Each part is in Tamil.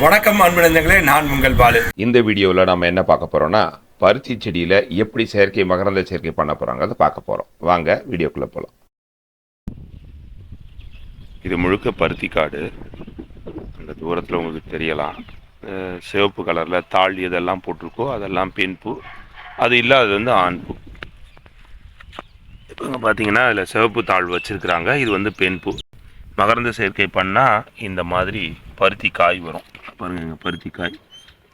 வணக்கம் அன்பு நான் உங்கள் பாலு. இந்த வீடியோவில் நம்ம என்ன பார்க்க போகிறோம்னா பருத்தி செடியில் எப்படி செயற்கை மகரந்த சேர்க்கை பண்ண போகிறாங்கிறத பார்க்க போகிறோம் வாங்க வீடியோக்குள்ளே போகலாம் இது முழுக்க பருத்தி காடு. அந்த தூரத்தில் உங்களுக்கு தெரியலாம். சிவப்பு கலரில் தாள் எதெல்லாம் போட்டிருக்கோ அதெல்லாம் பெண் பூ. அது இல்லாதது வந்து ஆண் பூ. இப்போ இங்கே பார்த்தீங்கன்னா அதில் சிவப்பு தாள் வச்சுருக்குறாங்க. இது வந்து பெண் பூ. மகரந்த சேர்க்கை பண்ணால் இந்த மாதிரி பருத்தி காய் வரும். பாருங்க இங்க பருத்தி காய்.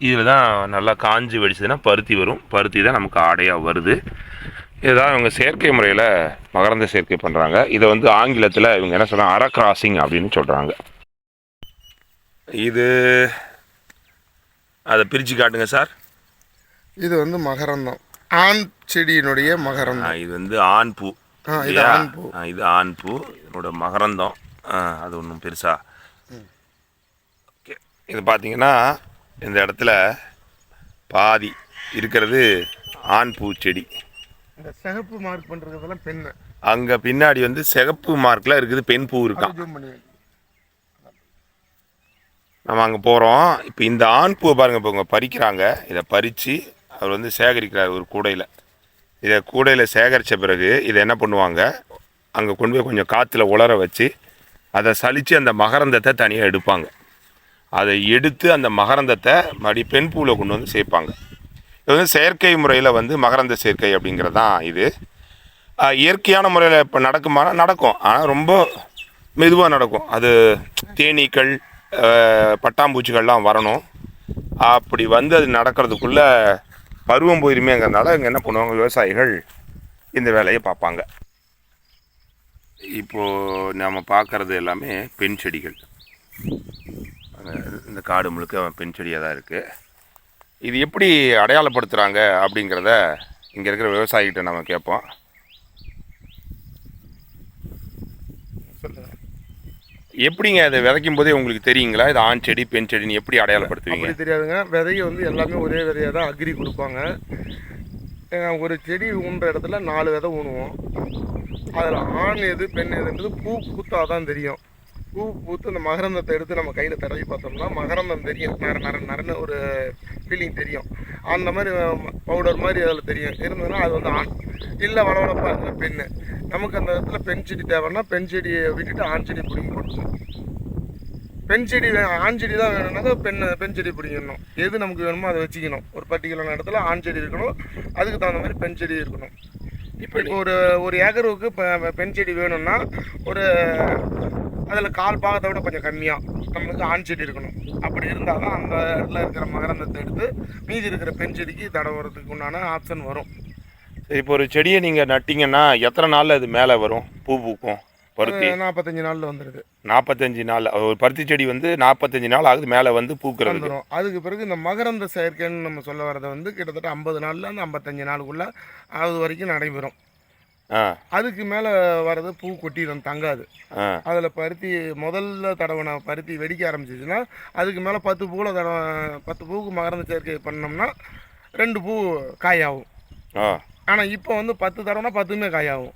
இதில் தான் நல்லா காஞ்சி வெடிச்சதுன்னா பருத்தி வரும். பருத்தி தான் நமக்கு ஆடையாக வருது. இதுதான் இவங்க செயற்கை முறையில் மகரந்த சேர்க்கை பண்ணுறாங்க இதை வந்து ஆங்கிலத்தில் இவங்க என்ன சொல்கிறாங்க அரை கிராசிங் அப்படின்னு சொல்கிறாங்க இது அதை பிரித்து காட்டுங்க சார். இது வந்து மகரந்தம். ஆண் செடியினுடைய மகரந்தம். இது வந்து ஆண் பூ. இது? ஆண் பூ. இது ஆண் பூ. இதனோட மகரந்தம். அது ஒன்றும் பெருசா ஓகே இது பார்த்தீங்கன்னா இந்த இடத்துல பாதி இருக்கிறது ஆண் பூ செடி. இந்த சிகப்பு மார்க் பண்றதெல்லாம் பெண்ணு. அங்கே பின்னாடி வந்து சிகப்பு மார்க்கில் இருக்குது பெண் பூ இருக்கான். நம்ம அங்கே போகிறோம் இப்போ இந்த ஆண் பூவை பாருங்கள் இப்போ இவங்க பறிக்கிறாங்க. இதை பறித்து அவர் வந்து சேகரிக்கிறார் ஒரு கூடையில். இதை கூடையில் சேகரித்த பிறகு இதை என்ன பண்ணுவாங்க? அங்கே கொண்டு போய் கொஞ்சம் காற்றுல உலர வச்சு அதை சலித்து அந்த மகரந்தத்தை தனியாக எடுப்பாங்க. அதை எடுத்து அந்த மகரந்தத்தை மறுபடி பெண் பூவில் கொண்டு வந்து சேர்ப்பாங்க. இது வந்து செயற்கை முறையில் வந்து மகரந்த சேர்க்கை அப்படிங்கிறது தான் இது இயற்கையான முறையில் இப்போ நடக்குமானா நடக்கும். ஆனால் ரொம்ப மெதுவாக நடக்கும். அது தேனீக்கள் பட்டாம்பூச்சிகள்லாம் வரணும். அப்படி வந்து அது நடக்கிறதுக்குள்ளே பருவம் போயிருமேங்கிறதுனால இங்கே என்ன பண்ணுவாங்க? விவசாயிகள் இந்த வேலையை பார்ப்பாங்க. இப்போது நம்ம பார்க்குறது எல்லாமே பெண் செடிகள். இந்த காடு முழுக்க பெண் செடியாக தான் இருக்குது இது எப்படி அடையாளப்படுத்துகிறாங்க அப்படிங்கிறத இங்கே இருக்கிற விவசாயிகிட்ட நம்ம கேட்போம். எப்படிங்க அதை விதைக்கும் போதே உங்களுக்கு தெரியுங்களா? இது ஆண் செடி பெண் செடின்னு எப்படி அடையாளப்படுத்துவீங்க? தெரியாதுங்க. விதையை வந்து எல்லாமே ஒரே விதையாக தான் அக்ரி கொடுப்பாங்க. ஒரு செடி ஊன்ற இடத்துல நாலு விதை ஊனுவோம் அதில் ஆண் எது பெண் எதுன்றது பூ பூத்தா தான் தெரியும். பூ பூத்து அந்த மகரந்தத்தை எடுத்து நம்ம கையில் தடவி பார்த்தோம்னா மகரந்தம் தெரியும். நர நர நரன்னு ஒரு ஃபீலிங் தெரியும். அந்த மாதிரி பவுடர் மாதிரி அதில் தெரியும். இருந்ததுன்னா அது வந்து ஆண். இல்லை வளவளப்பாக இருக்கிற பெண்ணு. நமக்கு அந்த இடத்துல பெண் செடி தேவைன்னா பெண் செடியை விட்டுட்டு ஆண் செடி பிடிங்கி போட்டுக்கணும். பெண் செடி ஆண் செடி தான் வேணும்னாக்கா பெண் பெண் செடி பிடிக்கணும் எது நமக்கு வேணுமோ அதை வச்சுக்கணும். ஒரு பர்டிகுலர் இடத்துல ஆண் செடி இருக்கணும். அதுக்கு தகுந்த மாதிரி பெண் செடி இருக்கணும். இப்போ ஒரு ஒரு ஏக்கருக்கு இப்போ பெண் செடி வேணும்னா ஒரு அதில் கால் பாகத்தை விட கொஞ்சம் கம்மியாக நம்மளுக்கு ஆண் செடி இருக்கணும். அப்படி இருந்தால் தான் அந்த இடத்துல இருக்கிற மகரந்தத்தை எடுத்து மீதி இருக்கிற பெண் செடிக்கு தடவுறதுக்கு உண்டான ஆப்ஷன் வரும். இப்போ ஒரு செடியை நீங்கள் நட்டிங்கன்னா எத்தனை நாளில் அது மேலே வரும்? பூ பூக்கும். பருத்தி. நாற்பத்தஞ்சு நாளில் வந்துடுது நாற்பத்தஞ்சு நாள் ஒரு பருத்தி செடி வந்து நாற்பத்தஞ்சு நாள் ஆகுது மேலே வந்து பூக்கிறது அதுக்கு பிறகு இந்த மகரந்த செயற்கைன்னு நம்ம சொல்ல வரதை வந்து கிட்டத்தட்ட ஐம்பது நாள்லேருந்து ஐம்பத்தஞ்சு நாளுக்குள்ள அது வரைக்கும் நடைபெறும். அதுக்கு மேலே வர்றது பூ கொட்டிடும் தங்காது. அதில் பருத்தி முதல்ல தடவை பருத்தி வெடிக்க ஆரம்பிச்சிச்சுன்னா அதுக்கு மேலே பத்து பூவில் தடவை பத்து பூவுக்கு மகரந்த சேர்க்கை பண்ணோம்னா ரெண்டு பூ காயாகும். ஆனால் இப்போ வந்து பத்து தடவைனா பத்துமே காயாகும்.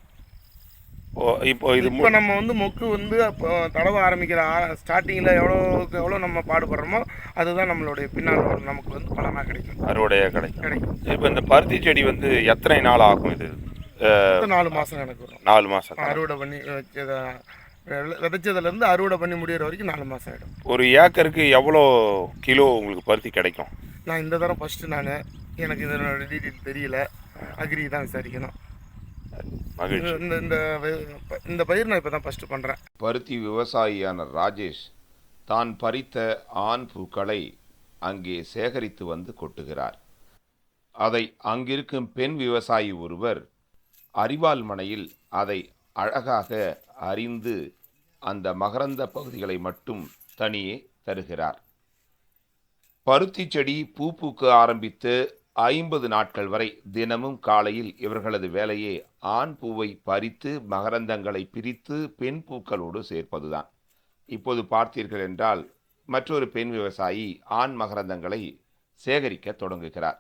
இப்போ இது இப்போ நம்ம வந்து மொக்கு வந்து அப்போ தடவை ஆரம்பிக்கிற ஸ்டார்டிங்கில் எவ்வளோக்கு எவ்வளோ நம்ம பாடுபடுறோமோ அதுதான் நம்மளுடைய பின்னால் நமக்கு வந்து பலனாக கிடைக்கும். அறுவடையாக கிடைக்கும். கிடைக்கும். இப்போ இந்த பருத்தி செடி வந்து எத்தனை நாள் ஆகும் இது? நாலு மாதம் எனக்கு வரும். நாலு மாதம் அறுவடை பண்ணி வச்சத விதைச்சதுலேருந்து அறுவடை பண்ணி முடியிற வரைக்கும் நாலு மாதம் ஆகிடும் ஒரு ஏக்கருக்கு எவ்வளோ கிலோ உங்களுக்கு பருத்தி கிடைக்கும்? நான் இந்த தரம் ஃபஸ்ட்டு நான் எனக்கு இதனோட டீட்டெயில் தெரியல. அக்ரி தான் விசாரிக்கணும். இந்த இந்த இந்த பயிர் நான் இப்போ தான் ஃபஸ்ட்டு பண்ணுறேன் பருத்தி விவசாயியான ராஜேஷ் தான் பறித்த ஆண் பூக்களை அங்கே சேகரித்து வந்து கொட்டுகிறார். அதை அங்கிருக்கும் பெண் விவசாயி ஒருவர் அரிவாள் மனையில் அதை அழகாக அறிந்து அந்த மகரந்த பகுதிகளை மட்டும் தனியே தருகிறார். பருத்தி செடி பூ பூக்க ஆரம்பித்து ஐம்பது நாட்கள் வரை தினமும் காலையில் இவர்களது வேலையே ஆண் பூவை பறித்து மகரந்தங்களை பிரித்து பெண் பூக்களோடு சேர்ப்பதுதான். இப்போது பார்த்தீர்கள் என்றால் மற்றொரு பெண் விவசாயி ஆண் மகரந்தங்களை சேகரிக்க தொடங்குகிறார்.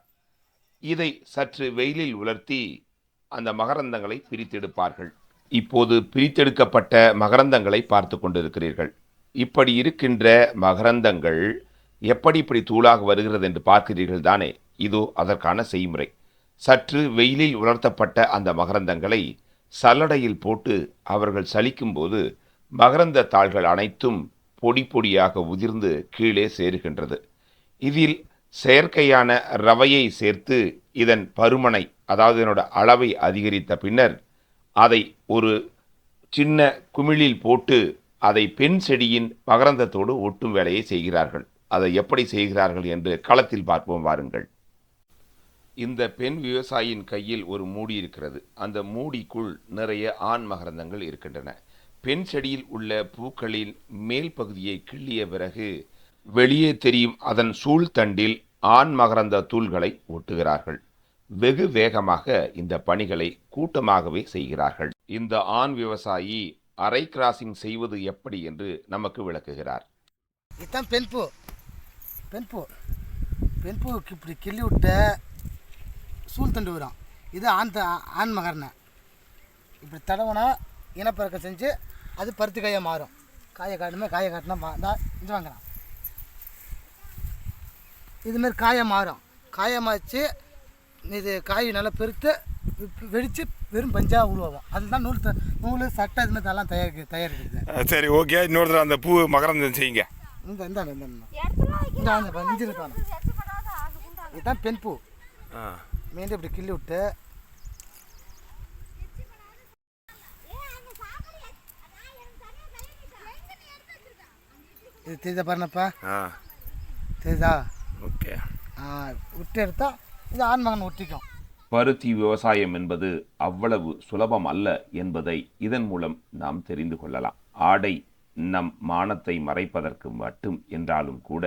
இதை சற்று வெயிலில் உலர்த்தி அந்த மகரந்தங்களை பிரித்தெடுப்பார்கள். இப்போது பிரித்தெடுக்கப்பட்ட மகரந்தங்களை பார்த்து கொண்டிருக்கிறீர்கள். இப்படி இருக்கின்ற மகரந்தங்கள் எப்படி இப்படி தூளாக வருகிறது என்று பார்க்கிறீர்கள் தானே? இதோ அதற்கான செய்முறை. சற்று வெயிலில் உலர்த்தப்பட்ட அந்த மகரந்தங்களை சல்லடையில் போட்டு அவர்கள் சலிக்கும்போது மகரந்த தாள்கள் அனைத்தும் பொடி பொடியாக உதிர்ந்து கீழே சேருகின்றது. இதில் செயற்கையான ரவையை சேர்த்து இதன் பருமனை அதாவது இதனோட அளவை அதிகரித்த பின்னர் அதை ஒரு சின்ன குமிழில் போட்டு அதை பெண் செடியின் மகரந்தத்தோடு ஒட்டும் வேலையை செய்கிறார்கள். அதை எப்படி செய்கிறார்கள் என்று களத்தில் பார்ப்போம் வாருங்கள். இந்த பெண் விவசாயியின் கையில் ஒரு மூடி இருக்கிறது. அந்த மூடிக்குள் நிறைய ஆண் மகரந்தங்கள் இருக்கின்றன. பெண் செடியில் உள்ள பூக்களின் மேல் பகுதியை கிள்ளிய பிறகு வெளியே தெரியும் அதன் சூழ்தண்டில் ஆண் மகரந்த தூள்களை ஒட்டுகிறார்கள். வெகு வேகமாக இந்த பணிகளை கூட்டமாகவே செய்கிறார்கள். இந்த ஆண் விவசாயி அரை கிராசிங் செய்வது எப்படி என்று நமக்கு விளக்குகிறார். இதுதான் பெண் பூ. பெண் பூ. பெண் பூ இப்படி கிள்ளி விட்ட சூழ் தண்டு வரும் இது ஆண் த- ஆண் மகர்னை. இப்படி தடவனா இனப்பெருக்கம் செஞ்சு அது பருத்தி காயாக மாறும். காயை காட்டுமே காயை காட்டினா மா இந்தா இது வாங்குறான். இதுமாரி காயை மாறும். காயமாச்சு இது காய் நல்லா பெருத்து வெ- வெடிச்சு வெறும் பஞ்சாக உருவாகும் அதுதான் நூல் த- நூல் சட்டை இதுமாதிரி அதெல்லாம் தயாரிக்க தயாரிக்கிறது. சரி ஓகே. இன்னொரு அந்த பூ மகரந்தம் செய்யுங்க. இந்த இந்த இந்த இந்த. இருக்கான. இதுதான் பெண் பூ. மீண்டும் இப்படி கிள்ளி விட்டு. இது தெரியுதா பாருங்கப்பா ஆ. தெரியுதா ஓகே. ஆ, விட்டு எடுத்தா இது ஆண்மகன் ஒட்டிக்கும். பருத்தி விவசாயம் என்பது அவ்வளவு சுலபம் அல்ல என்பதை இதன் மூலம் நாம் தெரிந்து கொள்ளலாம். ஆடை நம் மானத்தை மறைப்பதற்கு மட்டும் என்றாலும் கூட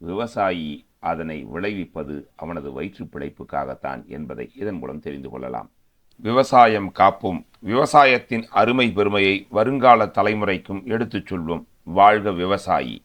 விவசாயி அதனை விளைவிப்பது அவனது வயிற்று பிழைப்புக்காகத்தான் என்பதை இதன் மூலம் தெரிந்து கொள்ளலாம். விவசாயம் காப்போம். விவசாயத்தின் அருமை பெருமையை வருங்கால தலைமுறைக்கும் எடுத்துச் சொல்வோம். வாழ்க விவசாயி.